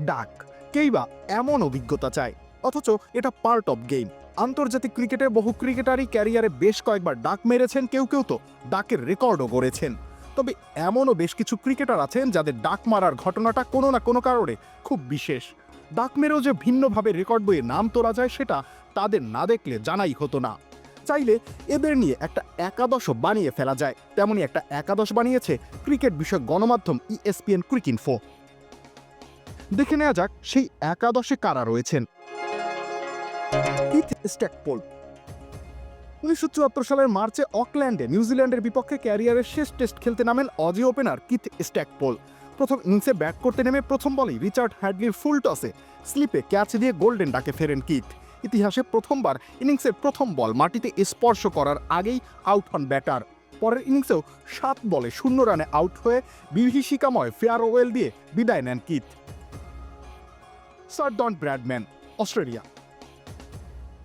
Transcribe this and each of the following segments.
ডাক। কেই বা এমন অভিজ্ঞতা চায়। অথচ এটা পার্ট অফ গেম আন্তর্জাতিক ক্রিকেটে বহু ক্রিকেটারই ক্যারিয়ারে বেশ কয়েকবার ডাক মেরেছেন কেউ কেউ তো ডাকের রেকর্ডও গড়েছেন। তবে এমনও বেশ কিছু ক্রিকেটার আছেন যাদের ডাক মারার ঘটনাটা কোনো না কোনো কারণে খুব বিশেষ। ডাক মেরেও যে ভিন্নভাবে রেকর্ড বইয়ে নাম তোলা যায় সেটা তাদের না দেখলে জানাই হতো না। চাইলে এদের নিয়ে একটা একাদশও বানিয়ে ফেলা যায়। তেমনই একটা একাদশ বানিয়েছে ক্রিকেট বিষয়ক গণমাধ্যম E ইএসপিএন ক্রিকইনফো দেখে নেওয়া যাক, সেই একাদশে কারা রয়েছেন। স্ট্যাকপোল উনিশশো চুয়াত্তর সালের মার্চে অকল্যান্ডে, নিউজিল্যান্ডের বিপক্ষে ক্যারিয়ারের শেষ টেস্ট খেলতে নামেন অজি ওপেনার কিথ স্ট্যাকপোল প্রথম ইনিংসে ব্যাট করতে নেমে প্রথম বলেই রিচার্ড হ্যাডলির ফুল টসে স্লিপে ক্যাচ দিয়ে গোল্ডেন ডাকে ফেরেন কিথ। ইতিহাসে প্রথমবার ইনিংসের প্রথম বল মাটিতে স্পর্শ করার আগেই আউট হন ব্যাটার। পরের ইনিংসেও সাত বলে শূন্য রানে আউট হয়ে বিভীষিকাময় ফেয়ারওয়েল দিয়ে বিদায় নেন Keith. Sir Don Bradman, Australia.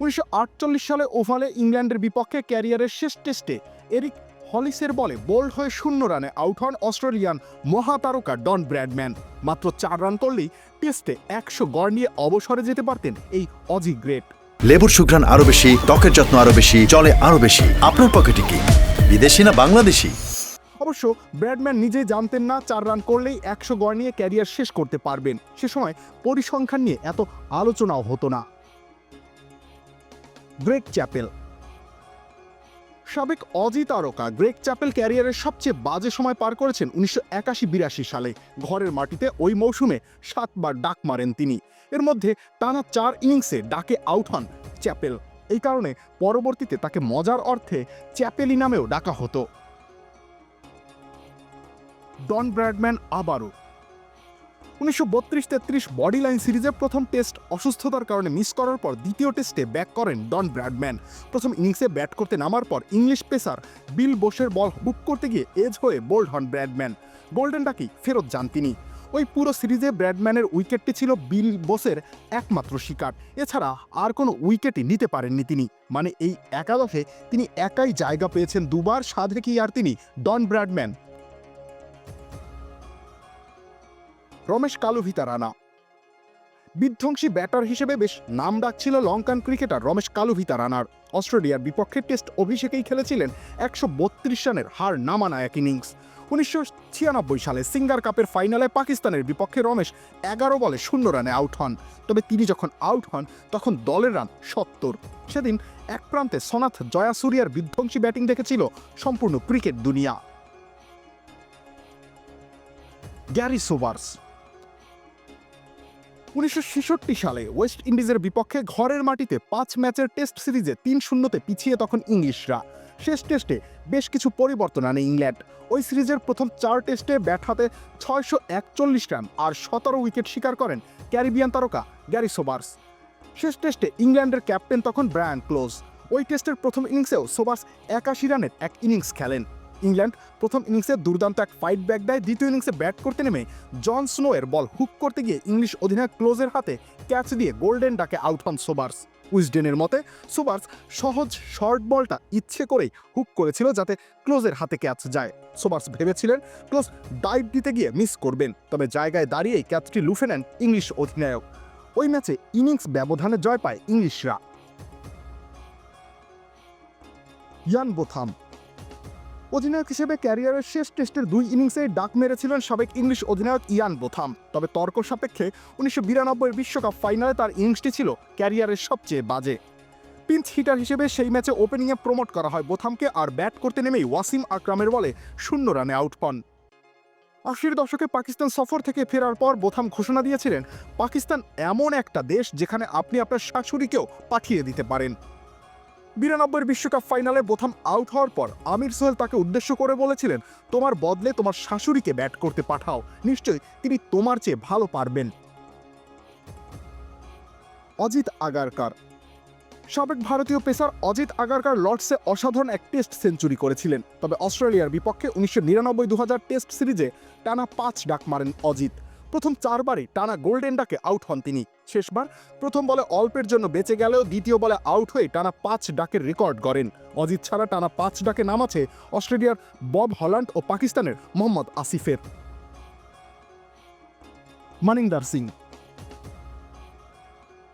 উনিশশো আটচল্লিশ সালে ওভালে ইংল্যান্ডের বিপক্ষে ক্যারিয়ারের শেষ টেস্টে এরিক হলিসের বলে বোল্ড হয়ে শূন্য রানে আউট হন অস্ট্রেলিয়ান মহাতারকা ডন ব্র্যাডম্যান। মাত্র চার রান করলেই টেস্টে একশো গড় নিয়ে অবসরে যেতে পারতেন এই অজি গ্রেট। লেবুর সুঘ্রাণ আরও বেশি, ত্বকের যত্ন আরও বেশি চলে আরও বেশি। আপনার পকেটে কি বিদেশি না বাংলাদেশি? অবশ্য ব্র্যাডম্যান নিজেই জানতেন না, চার রান করলেই একশো গড় নিয়ে ক্যারিয়ার শেষ করতে পারবেন। সে সময় পরিসংখ্যান নিয়ে এত আলোচনাও হতো না। Greg Chappell. সাবেক অজি তারকা গ্রেগ চ্যাপেল ক্যারিয়ারের সবচেয়ে বাজে সময় পার করেছেন উনিশশো একাশি বিরাশি সালে। ঘরের মাটিতে ওই মৌসুমে সাতবার ডাক মারেন তিনি। এর মধ্যে টানা চার ইনিংসে ডাকে আউট হন চ্যাপেল। এই কারণে পরবর্তীতে তাকে মজার অর্থে চ্যাপেলি নামেও ডাকা হতো। ডন ব্র্যাডম্যান আবারও। উনিশশো বত্রিশ তেত্রিশ বডি লাইন সিরিজে প্রথম টেস্ট অসুস্থতার কারণে মিস করার পর দ্বিতীয় টেস্টে ব্যাক করেন ডন ব্র্যাডম্যান। প্রথম ইনিংসে ব্যাট করতে নামার পর ইংলিশ পেসার বিল বোসের বল বুক করতে গিয়ে এজ হয়ে বোল্ড হন ব্র্যাডম্যান। গোল্ডেন ডাকি ফেরত যান তিনি। ওই পুরো সিরিজে ব্র্যাডম্যানের উইকেটটি ছিল বিল বোসের একমাত্র শিকার। এছাড়া আর কোনো উইকেটই নিতে পারেননি তিনি। মানে এই একাদশে তিনি একাই জায়গা পেয়েছেন দুবার, সাধে কি আর তিনি? Don Bradman. Ramesh Kaluwitharana. বিধ্বংসী ব্যাটার হিসেবে বেশ নাম ডাকছিল লঙ্কান ক্রিকেটার রমেশ কালুভিতা রানার। অস্ট্রেলিয়ার বিপক্ষে টেস্ট অভিষেকেই খেলেছিলেন একশো বত্রিশ রানের হার নামানা এক ইনিংস। উনিশশো ছিয়ানব্বই সালে সিঙ্গার কাপের ফাইনালে পাকিস্তানের বিপক্ষে রমেশ এগারো বলে শূন্য রানে আউট হন। তবে তিনি যখন আউট হন, তখন দলের রান সত্তর। সেদিন এক প্রান্তে সনাথ জয়াসুরিয়ার বিধ্বংসী ব্যাটিং দেখেছিল সম্পূর্ণ ক্রিকেট দুনিয়া। গ্যারি সোভার্স উনিশশো ছেষট্টি সালে ওয়েস্ট ইন্ডিজের বিপক্ষে ঘরের মাটিতে পাঁচ ম্যাচের টেস্ট সিরিজে তিন শূন্যতে পিছিয়ে তখন ইংলিশরা। শেষ টেস্টে বেশ কিছু পরিবর্তন আনে ইংল্যান্ড। ওই সিরিজের প্রথম চার টেস্টে ব্যাট হাতে ছয়শো একচল্লিশ রান আর সতেরো উইকেট শিকার করেন ক্যারিবিয়ান তারকা গ্যারি সোবার্স। শেষ টেস্টে ইংল্যান্ডের ক্যাপ্টেন তখন ব্রায়ান ক্লোজ। ওই টেস্টের প্রথম ইনিংসেও সোবার্স একাশি রানের এক ইনিংস খেলেন। ইংল্যান্ড প্রথম ইনিংসে দুর্দান্ত এক ফাইট ব্যাক দেয়, দ্বিতীয় ইনিংসে ব্যাট করতে নেমে জন স্নোয়ের বল হুক করতে গিয়ে ইংলিশ অধিনায়ক ক্লোজের হাতে ক্যাচ দিয়ে গোল্ডেন ডাকে আউট হন সোবার্স উইজডেনের মতে সোবার্স সহজ শর্ট বলটা ইচ্ছে করেই হুক করেছিল যাতে ক্লোজের হাতে ক্যাচ যায়। সোবার্স ভেবেছিলেন ক্লোজ ডাইভ দিতে গিয়ে মিস করবেন, তবে জায়গায় দাঁড়িয়েই ক্যাচটি লুফে নেন ইংলিশ অধিনায়ক। ওই ম্যাচে ইনিংস ব্যবধানে জয় পায় ইংলিশরা। ইয়ান বোথাম অধিনায়ক হিসেবে ক্যারিয়ারের শেষ টেস্টের দুই ইনিংসে ডাক মেরেছিলেন সাবেক ইংলিশ অধিনায়ক ইয়ান বোথাম। তবে তর্ক সাপেক্ষে উনিশশো বিরানব্বই বিশ্বকাপ ফাইনালে তার ইনিংসটি ছিল ক্যারিয়ারের সবচেয়ে বাজে। পিঞ্চ হিটার হিসেবে সেই ম্যাচে ওপেনিংয়ে প্রমোট করা হয় বোথামকে আর ব্যাট করতে নেমেই ওয়াসিম আকরামের বলে শূন্য রানে আউট হন আশির দশকে পাকিস্তান সফর থেকে ফেরার পর বোথাম ঘোষণা দিয়েছিলেন, পাকিস্তান এমন একটা দেশ যেখানে আপনি আপনার শাশুড়িকেও পাঠিয়ে দিতে পারেন। বিরানব্বই বিশ্বকাপ ফাইনালে প্রথম আউট হওয়ার পর আমির সোহেল তাকে উদ্দেশ্য করে বলেছিলেন, তোমার বদলে তোমার শাশুড়িকে ব্যাট করতে পাঠাও। নিশ্চয়ই তিনি তোমার চেয়ে ভালো পারবেন। অজিত আগারকার। সাবেক ভারতীয় পেসার অজিত আগারকার লর্ডসে অসাধারণ এক টেস্ট সেঞ্চুরি করেছিলেন। তবে অস্ট্রেলিয়ার বিপক্ষে উনিশশো নিরানব্বই দু টেস্ট সিরিজে টানা পাঁচ ডাক মারেন অজিত। প্রথম চারবারই টানা গোল্ডেন ডাকে আউট হন তিনি। শেষবার প্রথম বলে অল্পের জন্য বেঁচে গেলেও দ্বিতীয় বলে আউট হয়ে টানা পাঁচ ডাকের রেকর্ড গড়েন। অজিত ছাড়া টানা পাঁচ ডাকে নাম আছে অস্ট্রেলিয়ার বব হল্যান্ড ও পাকিস্তানের মোহাম্মদ আসিফের। মানিন্দার সিং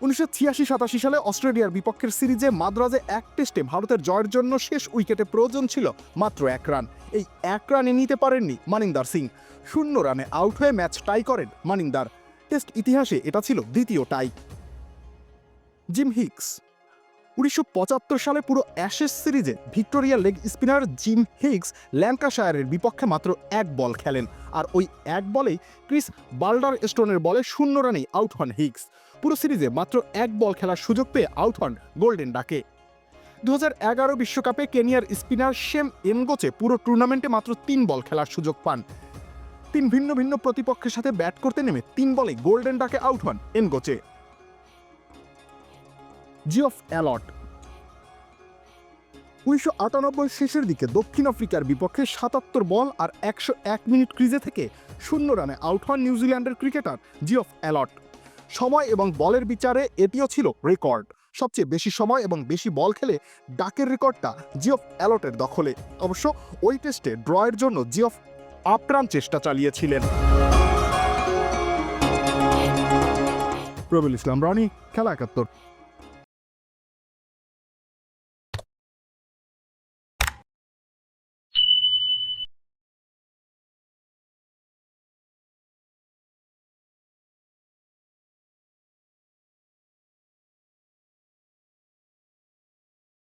উনিশশো ছিয়াশি সাতাশি সালে অস্ট্রেলিয়ার বিপক্ষের সিরিজে মাদ্রাজে এক টেস্টে ভারতের জয়ের জন্য শেষ উইকেটে প্রয়োজন ছিল মাত্র এক রান। এই এক রানে নিতে পারেননি মানিন্দার সিং। শূন্য রানে আউট হয়ে ম্যাচ টাই করেন মানিন্দার টেস্ট ইতিহাসে এটা ছিল দ্বিতীয় টাই। জিম হিক্স উনিশশো পঁচাত্তর সালে পুরো অ্যাশেস সিরিজে Victoria leg spinner Jim Higgs ল্যাঙ্কাশায়ারের বিপক্ষে মাত্র এক বল খেলেন। আর ওই এক বলেই ক্রিস বাল্ডার স্টোনের বলে শূন্য রানেই আউট হন হিগস। পুরো সিরিজে মাত্র এক বল খেলার সুযোগ পেয়ে আউট হন গোল্ডেন ডাকে। দু বিশ্বকাপে কেনিয়ার স্পিনার শেম এমগোচে পুরো টুর্নামেন্টে মাত্র তিন বল খেলার সুযোগ পান। তিন ভিন্ন ভিন্ন প্রতিপক্ষের সাথে ব্যাট করতে নেমে তিন বলে গোল্ডেন ডাকে আউট হন এনগোচে। Geoff a lot. উনিশশো আটানব্বই শেষের দিকে দক্ষিণ আফ্রিকার বিপক্ষে সাতাত্তর বল আর একশো এক মিনিট ক্রিজে থেকে শূন্য রানে আউট হন নিউজিল্যান্ডের ক্রিকেটার জিওফ অ্যালট। সময় এবং বলের বিচারে এটিও ছিল রেকর্ড। সবচেয়ে বেশি সময় এবং বেশি বল খেলে ডাকের রেকর্ডটা জিওফ অ্যালটের দখলে। অবশ্য ওই টেস্টে ড্রয়ের জন্য জিওফ আপ্রাণ চেষ্টা চালিয়েছিলেন। প্রবীল ইসলাম, রানি, খেলা একাত্তর।